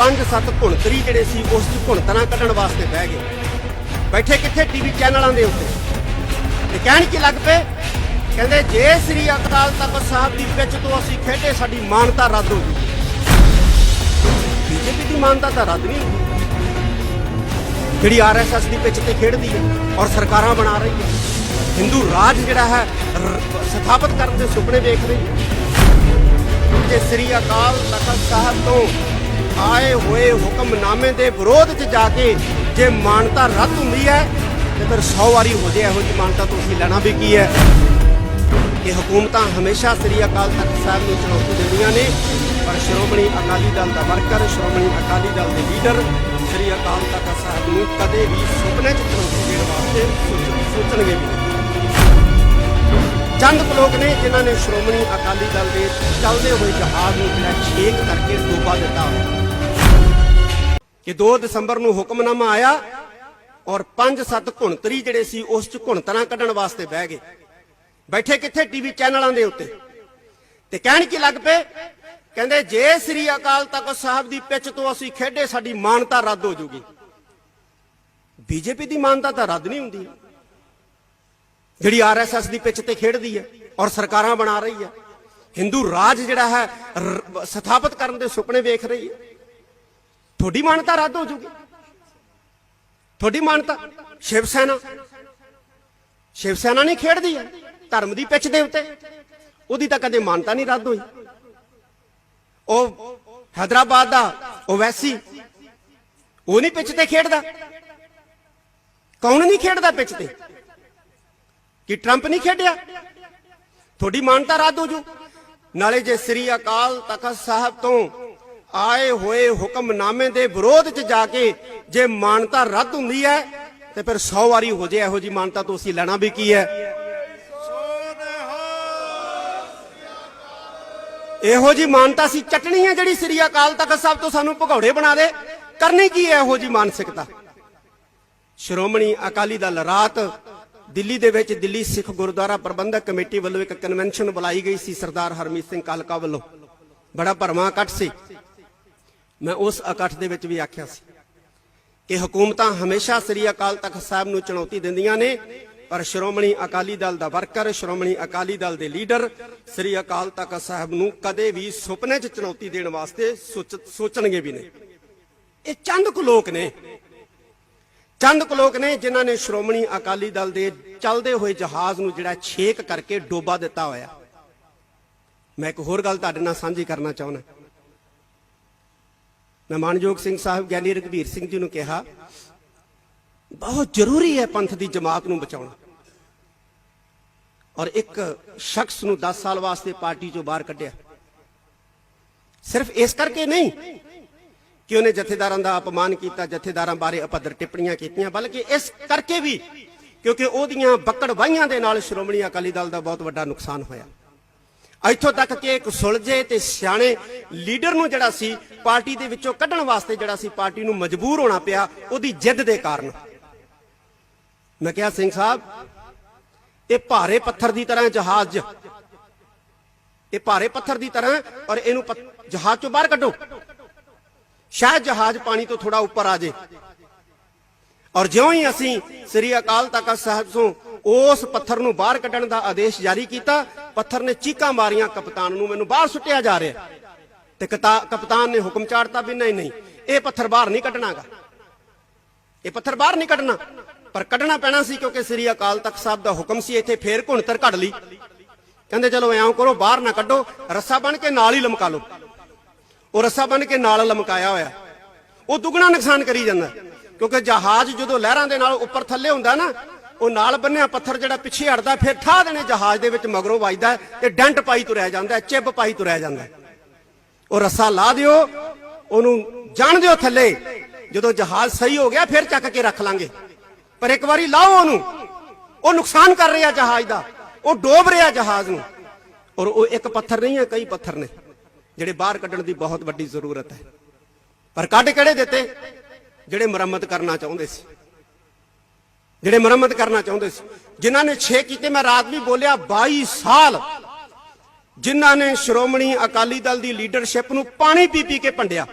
ਪੰਜ ਸੱਤ ਘੁਣਤਰੀ ਜਿਹੜੇ ਸੀ, ਉਸ ਚ ਘੁਣਤਣਾ ਕੱਢਣ ਵਾਸਤੇ ਬਹਿ ਗਏ। ਬੈਠੇ ਕਿੱਥੇ ਟੀਵੀ ਚੈਨਲਾਂ ਦੇ ਉੱਤੇ? ਤੇ ਕਹਿਣ ਕੀ ਲੱਗ ਪਏ? ਕਹਿੰਦੇ, ਜੇ ਸ੍ਰੀ ਅਕਾਲ ਤਖਤ ਸਾਹਿਬ ਦੀ ਪਿੱਚ ਤੋਂ ਅਸੀਂ ਖੇਡੇ, ਸਾਡੀ ਮਾਨਤਾ ਰੱਦ ਹੋ ਜੂਗੀ ਬੀਜੇਪੀ ਦੀ ਮਾਨਤਾ ਤਾਂ ਰੱਦ ਨਹੀਂ ਹੋਈ। ਜਿਹੜੀ ਆਰਐਸਐਸ ਦੀ ਪਿੱਛ ਤੇ ਖੇਡਦੀ ਹੈ ਔਰ ਸਰਕਾਰਾਂ ਬਣਾ ਰਹੀ ਹੈ। ਹਿੰਦੂ ਰਾਜ ਜਿਹੜਾ ਹੈ ਸਥਾਪਿਤ ਕਰਨ ਦੇ ਸੁਪਨੇ ਵੇਖ ਰਹੀ ਹੈ। ਕਿ ਸ੍ਰੀ ਅਕਾਲ ਤਖਤ ਸਾਹਿਬ ਤੋਂ ਆਏ ਹੋਏ ਹੁਕਮਨਾਮੇ ਦੇ ਵਿਰੋਧ 'ਚ ਜਾ ਕੇ ਜੇ ਮਾਨਤਾ ਰੱਦ ਹੁੰਦੀ ਹੈ, ਤੇ ਫਿਰ 100 ਵਾਰੀ ਹੋ ਜੇ ਇਹੋ ਜਿਹੀ ਮਾਨਤਾ ਤੁਸੀਂ ਲੈਣਾ ਵੀ ਕੀ ਹੈ? ਕਿ ਹਕੂਮਤਾਂ ਹਮੇਸ਼ਾ ਸ੍ਰੀ ਅਕਾਲ ਤਖਤ ਸਾਹਿਬ ਨੂੰ ਚੁਣੌਤੀ ਦਿੰਦੀਆਂ ਨੇ, ਪਰ ਸ਼੍ਰੋਮਣੀ ਅਕਾਲੀ ਦਲ ਦਾ ਵਰਕਰ, ਸ਼੍ਰੋਮਣੀ ਅਕਾਲੀ ਦਲ ਦੇ ਲੀਡਰ ਸ੍ਰੀ ਅਕਾਲ ਤਖਤ ਸਾਹਿਬ ਨੂੰ ਕਦੇ ਵੀ ਸੁਪਨੇ 'ਚ ਚੁਣੌਤੀ ਦੇਣ ਵਾਸਤੇ ਸੋਚ- ਸੋਚਣਗੇ ਵੀ ਚੰਦ ਕੁ ਲੋਕ ਨੇ, ਜਿਨ੍ਹਾਂ ਨੇ ਸ਼੍ਰੋਮਣੀ ਅਕਾਲੀ ਦਲ ਦੇ ਚੱਲਦੇ ਹੋਏ ਜਹਾਜ਼ ਨੂੰ ਜਿਹੜਾ ਛੇਕ ਕਰਕੇ ਡੋਬਾ ਦਿੱਤਾ। ਕਿ 2 ਦਸੰਬਰ ਨੂੰ ਹੁਕਮਨਾਮਾ ਆਇਆ ਔਰ 5-7 ਘੁਣਤਰੀ ਜਿਹੜੇ ਸੀ, ਉਸ 'ਚ ਘੁਣਤਰਾਂ ਕੱਢਣ ਵਾਸਤੇ ਬਹਿ ਗਏ। ਬੈਠੇ ਕਿੱਥੇ ਟੀਵੀ ਚੈਨਲਾਂ ਦੇ ਉੱਤੇ? ਤੇ ਕਹਿਣ ਕੀ ਲੱਗ ਪਏ? ਕਹਿੰਦੇ, ਜੇ ਸ੍ਰੀ ਅਕਾਲ ਤਖਤ ਸਾਹਿਬ ਦੀ ਪਿੱਚ ਤੋਂ ਅਸੀਂ ਖੇਡੇ, ਸਾਡੀ ਮਾਨਤਾ ਰੱਦ ਹੋ ਜੂਗੀ। ਬੀਜੇਪੀ ਦੀ ਮਾਨਤਾ ਤਾਂ ਰੱਦ ਨਹੀਂ ਹੁੰਦੀ। ਜਿਹੜੀ ਆਰਐਸਐਸ ਦੀ ਪਿੱਛ ਤੇ ਖੇਡਦੀ ਹੈ ਔਰ ਸਰਕਾਰਾਂ ਬਣਾ ਰਹੀ ਹੈ। ਹਿੰਦੂ ਰਾਜ ਜਿਹੜਾ ਹੈ ਸਥਾਪਿਤ ਕਰਨ ਦੇ ਸੁਪਨੇ ਵੇਖ ਰਹੀ ਹੈ। ਤੁਹਾਡੀ ਮਾਨਤਾ ਰੱਦ ਹੋ ਜੂਗੀ। ਤੁਹਾਡੀ ਮਾਨਤਾ ਸ਼ਿਵ ਸੈਨਾ ਸ਼ਿਵ ਸੈਨਾ ਨਹੀਂ ਖੇਡਦੀ ਹੈ, ਧਰਮ ਦੀ ਪਿੱਛ ਦੇ ਉੱਤੇ। ਉਹਦੀ ਤਾਂ ਕਦੇ ਮਾਨਤਾ ਨਹੀਂ ਰੱਦ ਹੋਈ। ਉਹ ਹైదరాబాద్ ਦਾ ਓਵੈਸੀ, ਉਹ ਨਹੀਂ ਪਿੱਛ ਤੇ ਖੇਡਦਾ। ਕੌਣ ਨਹੀਂ ਖੇਡਦਾ ਪਿੱਛ ਤੇ? ਕਿ ਟਰੰਪ ਨਹੀਂ ਖੇਡਿਆ? ਤੁਹਾਡੀ ਮਾਨਤਾ ਰੱਦ ਹੋ ਜੂ। ਨਾਲੇ ਜੇ ਸ੍ਰੀ ਅਕਾਲ ਤਖਤ ਸਾਹਿਬ ਤੋਂ ਆਏ ਹੋਏ ਹੁਕਮਨਾਮੇ ਦੇ ਵਿਰੋਧ 'ਚ ਜਾ ਕੇ ਜੇ ਮਾਨਤਾ ਰੱਦ ਹੁੰਦੀ ਹੈ, ਤੇ ਫਿਰ 100 ਵਾਰੀ ਹੋ ਜੇ ਇਹੋ ਜੀ ਮਾਨਤਾ ਤੋਂ ਅਸੀਂ ਲੈਣਾ ਵੀ ਕੀ ਹੈ? ਇਹੋ ਜੀ ਮਾਨਤਾ ਸੀ ਚਟਣੀ ਹੈ ਜਿਹੜੀ ਸ੍ਰੀ ਅਕਾਲ ਤਖਤ ਸਾਹਿਬ ਤੋਂ ਸਾਨੂੰ ਭਗੌੜੇ ਬਣਾ ਦੇ। ਕਰਨੀ ਕੀ ਹੈ ਇਹੋ ਜੀ ਮਾਨਸਿਕਤਾ? ਸ਼੍ਰੋਮਣੀ ਅਕਾਲੀ ਦਲ ਰਾਤ ਦਿੱਲੀ ਦੇ ਵਿੱਚ ਦਿੱਲੀ ਸਿੱਖ ਗੁਰਦੁਆਰਾ ਪ੍ਰਬੰਧਕ ਕਮੇਟੀ ਵੱਲੋਂ ਇੱਕ ਕਨਵੈਨਸ਼ਨ ਬੁਲਾਈ ਗਈ ਸੀ ਸਰਦਾਰ ਹਰਮੀਤ ਸਿੰਘ ਕਾਲਕਾ ਵੱਲੋਂ। ਬੜਾ ਭਰਮਾ ਇਕੱਠ ਸੀ। ਮੈਂ ਉਸ ਇਕੱਠ ਦੇ ਵਿੱਚ ਵੀ ਆਖਿਆ ਸੀ ਕਿ ਹਕੂਮਤਾਂ ਹਮੇਸ਼ਾ ਸ੍ਰੀ ਅਕਾਲ ਤਖਤ ਸਾਹਿਬ ਨੂੰ ਚੁਣੌਤੀ ਦਿੰਦੀਆਂ ਨੇ, ਪਰ ਸ਼੍ਰੋਮਣੀ ਅਕਾਲੀ ਦਲ ਦਾ ਵਰਕਰ, ਸ਼੍ਰੋਮਣੀ ਅਕਾਲੀ ਦਲ ਦੇ ਲੀਡਰ ਸ੍ਰੀ ਅਕਾਲ ਤਖਤ ਸਾਹਿਬ ਨੂੰ ਕਦੇ ਵੀ ਸੁਪਨੇ 'ਚ ਚੁਣੌਤੀ ਦੇਣ ਵਾਸਤੇ ਸੋਚ- ਸੋਚਣਗੇ ਵੀ ਨਹੀਂ। ਇਹ ਚੰਦ ਕੁ ਲੋਕ ਨੇ। ਚੰਦ ਕੁ ਲੋਕ ਨੇ ਜਿਨ੍ਹਾਂ ਨੇ ਸ਼੍ਰੋਮਣੀ ਅਕਾਲੀ ਦਲ ਦੇ ਚੱਲਦੇ ਹੋਏ ਜਹਾਜ਼ ਨੂੰ ਜਿਹੜਾ ਛੇਕ ਕਰਕੇ ਡੋਬਾ ਦਿੱਤਾ ਹੋਇਆ। ਮੈਂ ਇੱਕ ਹੋਰ ਗੱਲ ਤੁਹਾਡੇ ਨਾਲ ਸਾਂਝੀ ਕਰਨਾ ਚਾਹੁੰਦਾ। ਮੈਂ ਮਾਨਯੋਗ ਸਿੰਘ ਸਾਹਿਬ, ਗਿਆਨੀ ਰਘਬੀਰ ਸਿੰਘ ਜੀ ਨੂੰ ਕਿਹਾ, ਬਹੁਤ ਜ਼ਰੂਰੀ ਹੈ ਪੰਥ ਦੀ ਜਮਾਤ ਨੂੰ ਬਚਾਉਣਾ। ਔਰ ਇੱਕ ਸ਼ਖਸ ਨੂੰ 10 ਸਾਲ ਵਾਸਤੇ ਪਾਰਟੀ ਚੋਂ ਬਾਹਰ ਕੱਢਿਆ। ਸਿਰਫ ਇਸ ਕਰਕੇ ਨਹੀਂ ਕਿ ਉਹਨੇ ਜਥੇਦਾਰਾਂ ਦਾ ਅਪਮਾਨ ਕੀਤਾ, ਜਥੇਦਾਰਾਂ ਬਾਰੇ ਅਪਦਰ ਟਿੱਪਣੀਆਂ ਕੀਤੀਆਂ, ਬਲਕਿ ਇਸ ਕਰਕੇ ਵੀ ਕਿਉਂਕਿ ਉਹਦੀਆਂ ਬੱਕੜ ਵਾਹੀਆਂ ਦੇ ਨਾਲ ਸ਼੍ਰੋਮਣੀ ਅਕਾਲੀ ਦਲ ਦਾ ਬਹੁਤ ਵੱਡਾ ਨੁਕਸਾਨ ਹੋਇਆ। ਇੱਥੋਂ ਤੱਕ ਕਿ ਇੱਕ ਸੁਲਝੇ ਤੇ ਸਿਆਣੇ ਲੀਡਰ ਨੂੰ ਜਿਹੜਾ ਸੀ, ਪਾਰਟੀ ਦੇ ਵਿੱਚੋਂ ਕੱਢਣ ਵਾਸਤੇ ਜਿਹੜਾ ਸੀ, ਪਾਰਟੀ ਨੂੰ ਮਜਬੂਰ ਹੋਣਾ ਪਿਆ, ਉਹਦੀ ਜਿੱਦ ਦੇ ਕਾਰਨ। ਮੈਂ ਕਿਹਾ, ਸਿੰਘ ਸਾਹਿਬ, ਇਹ ਭਾਰੇ ਪੱਥਰ ਦੀ ਤਰ੍ਹਾਂ ਜਹਾਜ਼, ਇਹ ਭਾਰੇ ਪੱਥਰ ਦੀ ਤਰ੍ਹਾਂ ਔਰ ਇਹਨੂੰ ਜਹਾਜ਼ ਚੋਂ ਬਾਹਰ ਕੱਢੋ। ਸ਼ਾਇਦ ਜਹਾਜ਼ ਪਾਣੀ ਤੋਂ ਥੋੜਾ ਉੱਪਰ ਆ ਜੇ। ਔਰ ਜਿਉਂ ਹੀ ਅਸੀਂ ਸ੍ਰੀ ਅਕਾਲ ਤਖਤ ਸਾਹਿਬ ਤੋਂ ਉਸ ਪੱਥਰ ਨੂੰ ਬਾਹਰ ਕੱਢਣ ਦਾ ਆਦੇਸ਼ ਜਾਰੀ ਕੀਤਾ, ਪੱਥਰ ਨੇ ਚੀਕਾਂ ਮਾਰੀਆਂ, ਕਪਤਾਨ ਨੂੰ ਮੈਨੂੰ ਬਾਹਰ ਸੁੱਟਿਆ ਜਾ ਰਿਹਾ। ਤੇ ਕਤਾ- ਕਪਤਾਨ ਨੇ ਹੁਕਮ ਚਾੜਤਾ ਵੀ ਨਹੀਂ ਨਹੀਂ, ਇਹ ਪੱਥਰ ਬਾਹਰ ਨਹੀਂ ਕੱਢਣਾਗਾ। ਇਹ ਪੱਥਰ ਬਾਹਰ ਨਹੀਂ ਕੱਢਣਾ। ਪਰ ਕੱਢਣਾ ਪੈਣਾ ਸੀ ਕਿਉਂਕਿ ਸ੍ਰੀ ਅਕਾਲ ਤਖਤ ਸਾਹਿਬ ਦਾ ਹੁਕਮ ਸੀ ਇੱਥੇ ਫੇਰ ਘੁਣਤਰ ਕੱਢ ਲਈ। ਕਹਿੰਦੇ, ਚਲੋ ਐਂ ਕਰੋ, ਬਾਹਰ ਨਾ ਕੱਢੋ, ਰੱਸਾ ਬਣ ਕੇ ਨਾਲ ਹੀ ਲਮਕਾ ਲਓ। ਉਹ ਰੱਸਾ ਬਣ ਕੇ ਨਾਲ ਲਮਕਾਇਆ ਹੋਇਆ। ਉਹ ਦੁੱਗਣਾ ਨੁਕਸਾਨ ਕਰੀ ਜਾਂਦਾ। ਕਿਉਂਕਿ ਜਹਾਜ਼ ਜਦੋਂ ਲਹਿਰਾਂ ਦੇ ਨਾਲ ਉੱਪਰ ਥੱਲੇ ਹੁੰਦਾ ਨਾ, ਉਹ ਨਾਲ ਬੰਨਿਆ ਪੱਥਰ ਜਿਹੜਾ ਪਿੱਛੇ ਹਟਦਾ, ਫਿਰ ਠਾ ਦੇਣੇ ਜਹਾਜ਼ ਦੇ ਵਿੱਚ ਮਗਰੋਂ ਵੱਜਦਾ ਤੇ ਡੈਂਟ ਪਾਈ ਤੁਰਿਆ ਜਾਂਦਾ ਚਿੱਬ ਪਾਈ ਤੁਰਿਆ ਜਾਂਦਾ ਉਹ ਰੱਸਾ ਲਾ ਦਿਓ, ਉਹਨੂੰ ਜਾਣ ਦਿਓ ਥੱਲੇ। ਜਦੋਂ ਜਹਾਜ਼ ਸਹੀ ਹੋ ਗਿਆ, ਫਿਰ ਚੱਕ ਕੇ ਰੱਖ ਲਾਂਗੇ। ਪਰ ਇੱਕ ਵਾਰੀ ਲਾਓ ਉਹਨੂੰ। ਉਹ ਨੁਕਸਾਨ ਕਰ ਰਿਹਾ ਜਹਾਜ਼ ਦਾ। ਉਹ ਡੋਬ ਰਿਹਾ ਜਹਾਜ਼ ਨੂੰ। ਔਰ ਉਹ ਇੱਕ ਪੱਥਰ ਨਹੀਂ ਹੈ, ਕਈ ਪੱਥਰ ਨੇ। ਜਿਹੜੇ ਬਾਹਰ ਕੱਢਣ ਦੀ ਬਹੁਤ ਵੱਡੀ ਜ਼ਰੂਰਤ ਹੈ। ਪਰ ਕੱਢ ਕਿਹੜੇ ਦਿੱਤੇ? ਜਿਹੜੇ ਮੁਰੰਮਤ ਕਰਨਾ ਚਾਹੁੰਦੇ ਸੀ। ਜਿਹੜੇ ਮੁਰੰਮਤ ਕਰਨਾ ਚਾਹੁੰਦੇ ਸੀ। ਜਿਨ੍ਹਾਂ ਨੇ 6 ਕੀਤੇ, ਮੈਂ ਰਾਤ ਵੀ ਬੋਲਿਆ 22 ਸਾਲ ਜਿਨ੍ਹਾਂ ਨੇ ਸ਼੍ਰੋਮਣੀ ਅਕਾਲੀ ਦਲ ਦੀ ਲੀਡਰਸ਼ਿਪ ਨੂੰ ਪਾਣੀ ਪੀ ਪੀ ਕੇ ਭੰਡਿਆ।